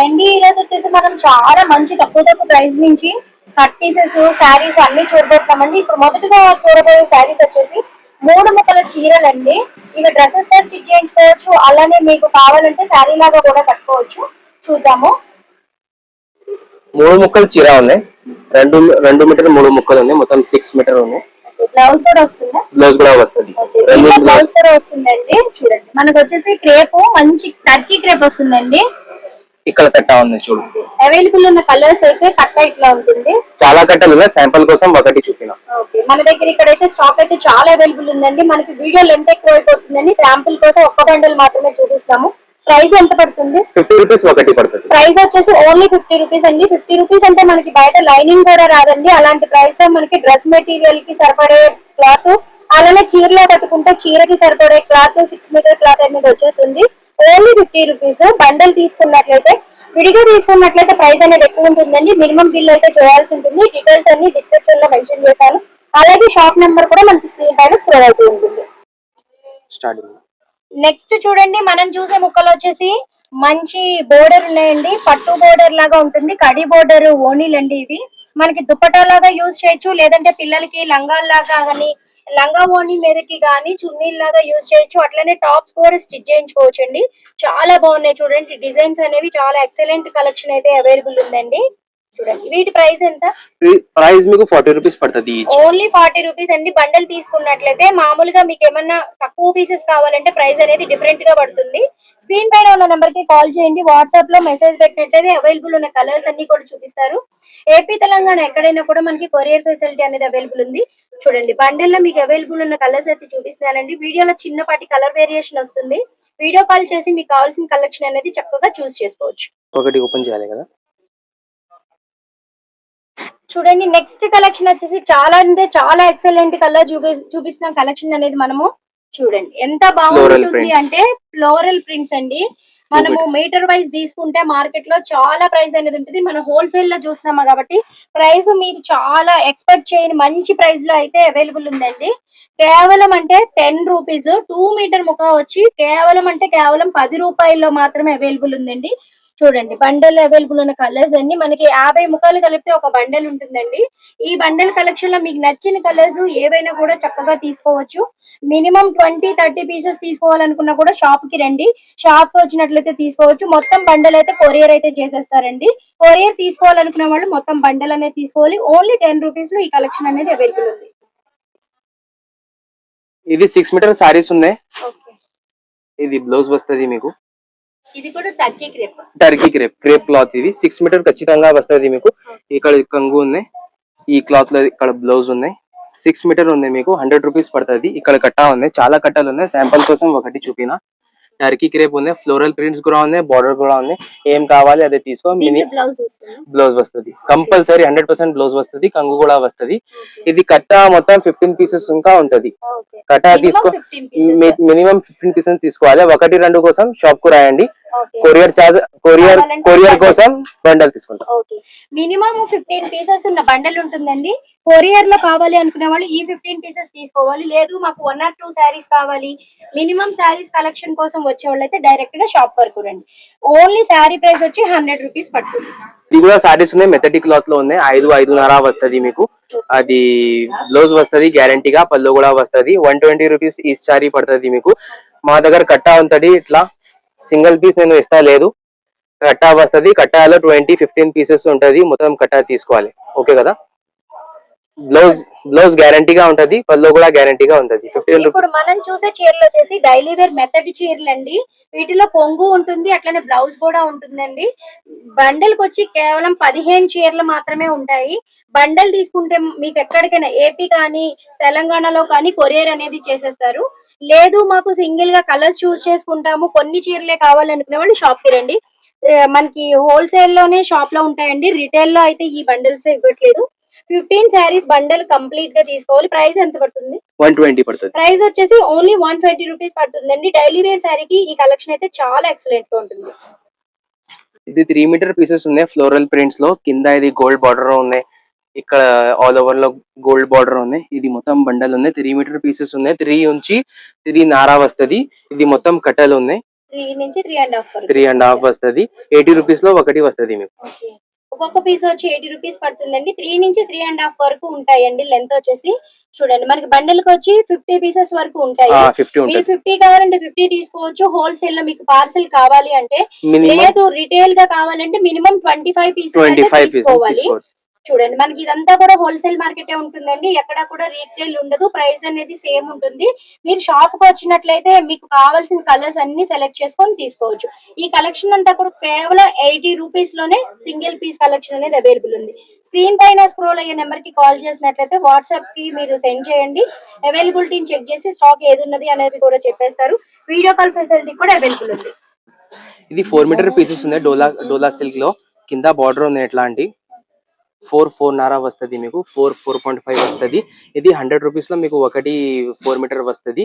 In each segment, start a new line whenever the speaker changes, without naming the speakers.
అండి వచ్చేసి మనం చాలా మంచి తక్కువ తక్కువ ప్రైస్ నుంచి కట్ పీసెస్ శారీస్ అన్ని చూడబోతున్నామండి. ఇప్పుడు మొదటగా చూడబోయే శారీస్ వచ్చేసి మూడు ముక్కల చీరలండి. ఇవి డ్రెస్సెస్గా స్టిచ్ చేయించుకోవచ్చు. అలానే మీకు కావాలంటే శారీ లాగా కూడా కట్టుకోవచ్చు. చూద్దాము.
మూడు ముక్కలు చీర ఉన్నాయి. రెండు రెండు మీటర్ మూడు ముక్కలు ఉన్నాయి. మొత్తం సిక్స్ మీటర్ ఉన్నాయి.
బ్లౌజ్ కూడా వస్తుందా?
బ్లౌజ్ కూడా వస్తుంది.
బ్లౌజ్ కూడా వస్తుందండి. చూడండి. మనకు వచ్చేసి క్రేప్ మంచి టర్కీ క్రేప్ వస్తుందండి.
ఇక్కడ కట్ట ఉంది చూడు.
అవైలబుల్ ఉన్న కలర్స్ అయితే కట్ట ఇట్లా ఉంటుంది.
చాలా కట్టలు ఉన్నాయి. శాంపుల్ కోసం ఒకటి చూపిన.
ఓకే మన దగ్గర ఇక్కడైతే స్టాక్ అయితే చాలా అవైలబుల్ ఉందండి. మనకి వీడియో లెంత్ ఎక్కువ అయిపోతుందండి. శాంపుల్ కోసం ఒక్క బండిల్ మాత్రమే చూపిస్తాము. ప్రైస్ ఎంత పడుతుంది?
ఫిఫ్టీ రూపీస్ ఒకటి పడుతుంది.
ప్రైస్ వచ్చేసి ఓన్లీ ఫిఫ్టీ రూపీస్ అండి. ఫిఫ్టీ రూపీస్ అంటే మనకి బయట లైనింగ్ కూడా రాదండి. అలాంటి ప్రైస్లో మనకి డ్రెస్ మెటీరియల్కి సరిపడే క్లాత్ అలానే చీరలో కట్టుకుంటే చీరకి సరిపడే క్లాత్ సిక్స్ మీటర్ క్లాత్ అనేది వచ్చేస్తుంది. ఓన్లీ ఫిఫ్టీ రూపీస్ బండల్ తీసుకున్నట్లయితే విడిగా తీసుకున్నట్లయితే ప్రైస్ అనేది ఎక్కువ ఉంటుందండి. మినిమం బిల్ అయితే చేయాల్సి ఉంటుంది. డీటెయిల్స్ అన్ని డిస్క్రిప్షన్లో మెన్షన్ చేశాను. అలాగే షాప్ నెంబర్ కూడా మనకి స్క్రీన్ పైన స్క్రోల్ అవుతూ ఉంటుంది. నెక్స్ట్ చూడండి మనం చూసే ముక్కలు వచ్చేసి మంచి బోర్డర్ ఉన్నాయండి. పట్టు బోర్డర్ లాగా ఉంటుంది. కడి బోర్డర్ ఓనీలండి ఇవి. మనకి దుప్పటా లాగా యూజ్ చేయొచ్చు. లేదంటే పిల్లలకి లంగాల లాగా కానీ లంగా ఓణి మీదకి కానీ చున్నీ లాగా యూజ్ చేయొచ్చు. అట్లనే టాప్స్ కూడా స్టిచ్ చేయించుకోవచ్చు అండి చాలా బాగున్నాయి చూడండి. డిజైన్స్ అనేవి చాలా ఎక్సలెంట్ కలెక్షన్ అయితే అవైలబుల్ ఉందండి. చూడండి. వీటి ప్రైస్ ఎంత?
ప్రైస్ మీకు ఫార్టీ రూపీస్ పడుతుంది
ఓన్లీ ఫార్టీ రూపీస్ అండి. బండల్ తీసుకున్నట్లయితే మామూలుగా మీకు ఏమన్నా తక్కువ పీసెస్ కావాలంటే ప్రైస్ అనేది డిఫరెంట్గా పడుతుంది. స్క్రీన్ పైన ఉన్న నెంబర్కి కాల్ చేయండి. వాట్సాప్లో మెసేజ్ పెట్టినట్టయితే అవైలబుల్ ఉన్న కలర్స్ అన్ని కూడా చూపిస్తారు. ఏపీ తెలంగాణ ఎక్కడైనా కూడా మనకి కొరియర్ ఫెసిలిటీ అనేది అవైలబుల్ ఉంది. చూడండి. బండల్లో మీకు అవైలబుల్ ఉన్న కలర్స్ అయితే చూపిస్తున్నానండి. వీడియోలో చిన్నపాటి కలర్ వేరియేషన్ వస్తుంది. వీడియో కాల్ చేసి మీకు కావాల్సిన కలెక్షన్ అనేది చక్కగా చూస్ చేసుకోవచ్చు.
ఒకటి ఓపెన్ చేయాలి కదా?
చూడండి నెక్స్ట్ కలెక్షన్ వచ్చేసి చాలా అంటే చాలా ఎక్సలెంట్ కలర్ చూపి చూపిస్తున్న కలెక్షన్ అనేది మనము చూడండి. ఎంత బాగుంటుంది. అంటే ఫ్లోరల్ ప్రింట్స్ అండి. మనము మీటర్ వైజ్ తీసుకుంటే మార్కెట్లో చాలా ప్రైస్ అనేది ఉంటుంది. మనం హోల్సేల్లో చూస్తున్నాము కాబట్టి ప్రైస్ మీకు చాలా ఎక్స్పెక్ట్ చేయని మంచి ప్రైస్లో అయితే అవైలబుల్ ఉందండి. కేవలం అంటే టెన్ రూపీస్ టూ మీటర్ ముఖ వచ్చి కేవలం అంటే కేవలం పది రూపాయల్లో మాత్రమే అవైలబుల్ ఉందండి. చూడండి బండల్ అవైలబుల్ ఉన్న కలర్స్ అన్ని మనకి యాభై ముఖాలు కలిపితే ఒక బండల్ ఉంటుందండి. ఈ బండల్ కలెక్షన్లో మీకు నచ్చిన కలర్స్ ఏవైనా కూడా చక్కగా తీసుకోవచ్చు. మినిమం ట్వంటీ థర్టీ పీసెస్ తీసుకోవాలనుకున్నా కూడా షాప్కి రండి. షాప్కి వచ్చినట్లయితే తీసుకోవచ్చు. మొత్తం బండల్ అయితే కొరియర్ అయితే చేసేస్తారండి. కొరియర్ తీసుకోవాలనుకున్న వాళ్ళు మొత్తం బండల్ అనేది తీసుకోవాలి. ఓన్లీ టెన్ రూపీస్లో ఈ కలెక్షన్ అనేది అవైలబుల్ ఉంది.
ఇది సిక్స్ మీటర్ సారీస్ ఉన్నాయి. ఇది బ్లౌజ్ వస్తుంది మీకు.
ఇది కూడా Turkey crepe
Turkey crepe crepe cloth ఇది. సిక్స్ మీటర్ ఖచ్చితంగా వస్తుంది మీకు. ఇక్కడ కంగు ఉన్నాయి ఈ క్లాత్లో ఇక్కడ బ్లౌజ్ ఉన్నాయి. సిక్స్ మీటర్ ఉంది మీకు. హండ్రెడ్ రూపీస్ పడుతుంది. ఇక్కడ కట్ట ఉంది. చాలా కట్టలు ఉన్నాయి. శాంపుల్ కోసం ఒకటి చూపిన. టర్కీ క్రేప్ ఉంది ఫ్లోరల్ ప్రింట్స్ కూడా ఉన్నాయి బార్డర్ కూడా ఉంది. ఏం కావాలి అదే తీసుకో మినీ
బ్లౌజ్ వస్తుంది.
కంపల్సరీ హండ్రెడ్ పర్సెంట్ బ్లౌజ్ వస్తుంది కంగు కూడా వస్తుంది. ఇది కట్ట మొత్తం ఫిఫ్టీన్ పీసెస్ ఇంకా ఉంటది. కట్ట తీసుకో మినిమం ఫిఫ్టీన్ పీసెస్ తీసుకోవాలి. ఒకటి రెండు కోసం షాప్కు రాయండి. Courier charge courier courier. కోసం బండల్ తీసుకుంటాం.
ఓకే మినిమం ఫిఫ్టీన్ పీసెస్ ఉన్న బండల్ ఉంటుందండి. కొరియర్లో కావాలి అనుకునే వాళ్ళు ఈ ఫిఫ్టీన్ పీసెస్ తీసుకోవాలి. లేదు మాకు వన్ ఆర్ టూ శారీస్ కావాలి. మినిమం శారీస్ కలెక్షన్ కోసం వచ్చే వాళ్ళు అయితే డైరెక్ట్గా షాప్ వరకు రండి. ఓన్లీ శారీ ప్రైస్ వచ్చి హండ్రెడ్ రూపీస్ పడుతుంది.
ఇది కూడా సారీస్ ఉన్నాయి. మెథటిక్ క్లాత్లో ఉన్నాయి. ఐదు ఐదున్నర వస్తది మీకు. అది బ్లౌజ్ వస్తది గ్యారంటీగా పళ్ళు కూడా వస్తది. వన్ ట్వంటీ రూపీస్ ఈ సారీ పడుతుంది మీకు. మా దగ్గర కట్టా ఉంటది. ఇట్లా సింగిల్ పీస్ నేను ఇస్తా లేదు. కట్టా వస్తది కట్టాలో ట్వంటీ ఫిఫ్టీన్ పీసెస్ ఉంటుంది. మొత్తం కట్టా తీసుకోవాలి. ఓకే కదా? బ్లౌజ్ బ్లౌజ్ గ్యారంటీగా ఉంటది పళ్ళు కూడా గ్యారంటీగా ఉంటది.
ఇప్పుడు మనం చూసే చీరలు వచ్చేసి డైలీ వేర్ మెథడ్ చీరలు అండి వీటిలో కొంగు ఉంటుంది అట్లనే బ్లౌజ్ కూడా ఉంటుందండి. బండల్కి వచ్చి కేవలం పదిహేను చీరలు మాత్రమే ఉంటాయి. బండల్ తీసుకుంటే మీకు ఎక్కడికైనా ఏపీ కానీ తెలంగాణలో కానీ కొరియర్ అనేది చేసేస్తారు. లేదు మాకు సింగిల్గా కలర్స్ చూస్ చేసుకుంటాము. కొన్ని చీరలే కావాలనుకునే వాళ్ళు షాప్కి రండి మనకి హోల్సేల్లోనే షాప్లో ఉంటాయండి. రిటైల్లో అయితే ఈ బండిల్స్ ఇవ్వట్లేదు. ఫిఫ్టీన్ శారీస్ బండల్ కంప్లీట్గా తీసుకోవాలి. ప్రైస్ ఎంత పడుతుంది?
వన్ ట్వంటీ పడుతుంది.
ప్రైస్ వచ్చేసి ఓన్లీ వన్ ట్వంటీ రూపీస్ పడుతుందండి. డైలీ వేర్ శారీకి ఈ కలెక్షన్ అయితే చాలా ఎక్సలెంట్గా ఉంటుంది.
ఇది త్రీ మీటర్ పీసెస్ ఉన్నాయి. ఫ్లోరల్ ప్రింట్స్లో కింద ఇది గోల్డ్ బార్డర్ ఉన్నాయి. ఇక్కడ ఆల్ ఓవర్లో గోల్డ్ బార్డర్ ఉన్నాయి. ఇది మొత్తం బండల్ ఉన్నాయి. త్రీ మీటర్ పీసెస్ ఉన్నాయి. త్రీ ఉంచి త్రీ నారా వస్తది. ఇది మొత్తం కట్టలు ఉన్నాయి.
త్రీ నుంచి three and half
three and half వస్తది. ఎయిటీ రూపీస్లో ఒకటి వస్తది మీకు.
ఒక్కొక్క పీస్ వచ్చి ఎయిటీ రూపీస్ పడుతుందండి. త్రీ నుంచి త్రీ అండ్ హాఫ్ వరకు ఉంటాయండి. లెంత్ వచ్చేసి చూడండి. మనకి బండిల్కి వచ్చి ఫిఫ్టీ పీసెస్ వరకు ఉంటాయి. మీరు ఫిఫ్టీ కావాలంటే ఫిఫ్టీ తీసుకోవచ్చు. హోల్సేల్లో మీకు పార్సెల్ కావాలి అంటే లేదు రిటైల్గా కావాలంటే మినిమం ట్వంటీ ఫైవ్ పీసెస్ తీసుకోవాలి. చూడండి మనకి ఇదంతా కూడా హోల్సేల్ మార్కెటే ఉంటుందండి. ఎక్కడ కూడా రీటైల్ ఉండదు. ప్రైస్ అనేది సేమ్ ఉంటుంది. మీరు షాప్కి వచ్చినట్లయితే మీకు కావాల్సిన కలర్స్ అన్ని సెలెక్ట్ చేసుకొని తీసుకోవచ్చు. ఈ కలెక్షన్ అంతా కూడా కేవలం ఎయిటీ రూపీస్లోనే సింగిల్ పీస్ కలెక్షన్ అనేది అవైలబుల్ ఉంది. స్క్రీన్ పైన స్క్రోల్ అయ్యే నెంబర్కి కాల్ చేసినట్లయితే వాట్సాప్కి మీరు సెండ్ చేయండి. అవైలబిలిటీని చెక్ చేసి స్టాక్ ఏది ఉన్నది అనేది కూడా చెప్పేస్తారు. వీడియో కాల్ ఫెసిలిటీ కూడా అవైలబుల్ ఉంది.
ఇది ఫోర్ మీటర్ పీసెస్ ఉన్నాయి. డోలా డోలా సిల్క్లో. కింద బార్డర్ ఉంది ఎట్లాంటి? ఫోర్ ఫోర్ నారా వస్తది మీకు ఫోర్ ఫోర్ పాయింట్ ఫైవ్ వస్తది. ఇది హండ్రెడ్ రూపీస్లో మీకు ఒకటి ఫోర్ మీటర్ వస్తది.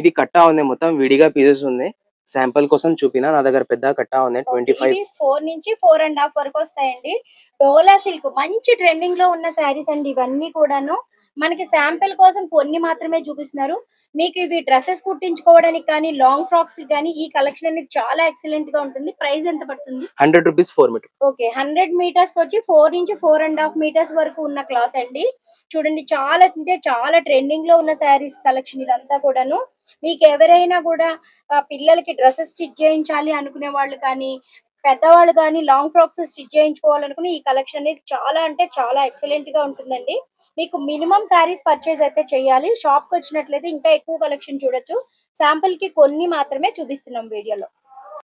ఇది కట్టా ఉంది మొత్తం విడిగా పీసెస్ ఉన్నాయి. శాంపుల్ కోసం చూపిన నా దగ్గర పెద్ద కట్టా ఉంది ట్వంటీ ఫైవ్
ఫోర్ నుంచి ఫోర్ అండ్ హాఫ్ వరకు వస్తాయండి. డోలా సిల్క్ మంచి ట్రెండింగ్లో ఉన్న శారీస్ అండి ఇవన్నీ కూడాను. మనకి శాంపిల్ కోసం కొన్ని మాత్రమే చూపిస్తున్నారు. మీకు ఇవి డ్రెస్సెస్ కుట్టించుకోవడానికి కానీ లాంగ్ ఫ్రాక్స్ కానీ ఈ కలెక్షన్ అనేది చాలా ఎక్సలెంట్గా ఉంటుంది. ప్రైస్ ఎంత పడుతుంది?
Hundred rupees four metre.
Okay hundred metres వచ్చి ఫోర్ నుంచి ఫోర్ అండ్ హాఫ్ మీటర్స్ వరకు ఉన్న క్లాత్ అండి. చూడండి చాలా అంటే చాలా ట్రెండింగ్లో ఉన్న శారీస్ కలెక్షన్ ఇదంతా కూడాను. మీకు ఎవరైనా కూడా పిల్లలకి డ్రెస్సెస్ స్టిచ్ చేయించాలి అనుకునే వాళ్ళు కానీ పెద్దవాళ్ళు కానీ లాంగ్ ఫ్రాక్స్ స్టిచ్ చేయించుకోవాలనుకుని ఈ కలెక్షన్ అనేది చాలా అంటే చాలా ఎక్సలెంట్గా ఉంటుందండి. మీకు మినిమం శారీస్ పర్చేజ్ అయితే చేయాలి. షాప్కి వచ్చినట్లయితే ఇంకా ఎక్కువ కలెక్షన్ చూడొచ్చు. శాంపుల్కి కొన్ని మాత్రమే చూపిస్తున్నాం వీడియోలో.